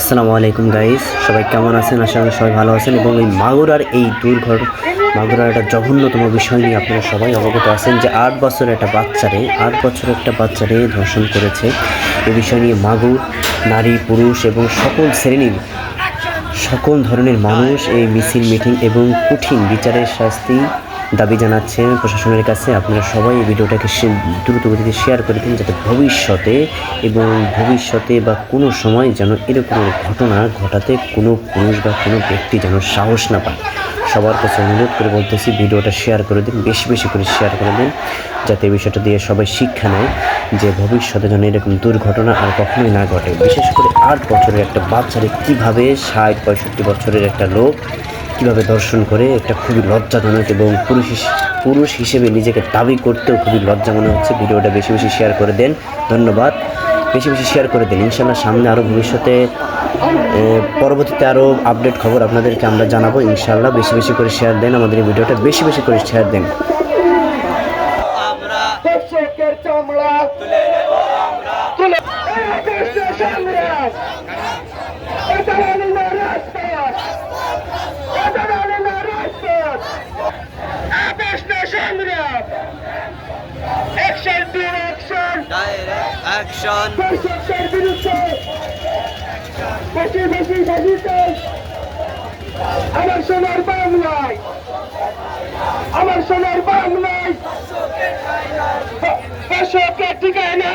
আসসালামু আলাইকুম গাইস সবাই কেমন আছেন? আশা করি সবাই ভালো আছেন। এবং এই মাগুরার এই দুর্ঘট মাগুরার একটা জঘন্যতম বিষয় নিয়ে আপনারা সবাই অবগত আছেন যে আট বছরের একটা বাচ্চারে, আট বছরের একটা বাচ্চারে ধর্ষণ করেছে। এই বিষয় নিয়ে মাগুর, নারী, পুরুষ এবং সকল শ্রেণির, সকল ধরনের মানুষ এই মিছিল, মিটিং এবং কঠিন বিচারের শাস্তি দাবি জানাচ্ছে প্রশাসনের কাছে। আপনারা সবাই এই ভিডিওটাকে দ্রুত গতিতে শেয়ার করে দিন যাতে ভবিষ্যতে এবং ভবিষ্যতে বা কোনো সময় যেন এরকম ঘটনা ঘটাতে কোনো পুরুষ বা কোনো ব্যক্তি যেন সাহস না পায়। সবার কাছে অনুরোধ করে বলতেছি, ভিডিওটা শেয়ার করে দিন, বেশি বেশি করে শেয়ার করে দিন, যাতে বিষয়টা দিয়ে সবাই শিক্ষা নেয় যে ভবিষ্যতে যেন এরকম দুর্ঘটনা আর কখনোই না ঘটে। বিশেষ করে আট বছরের একটা বাচ্চারে কীভাবে ষাট, পঁয়ষট্টি বছরের একটা লোক কীভাবে দর্শন করে একটা খুবই লজ্জাজনক এবং পুরুষ হিস- পুরুষ হিসেবে নিজেকে দাবি করতেও খুবই লজ্জা মনে হচ্ছে। ভিডিওটা বেশি বেশি শেয়ার করে দেন। ধন্যবাদ। বেশি বেশি শেয়ার করে দিন। ইনশাল্লাহ সামনে আরও ভবিষ্যতে পরবর্তীতে আরও আপডেট খবর আপনাদেরকে আমরা জানাব। ইনশাল্লাহ বেশি বেশি করে শেয়ার দেন। আমাদের এই ভিডিওটা বেশি বেশি করে শেয়ার দেন। আমরা ডাইরেক্ট অ্যাকশন আমার সোনার বাংলায় আমার সোনার বাংলায়। দর্শকের ঠিকানা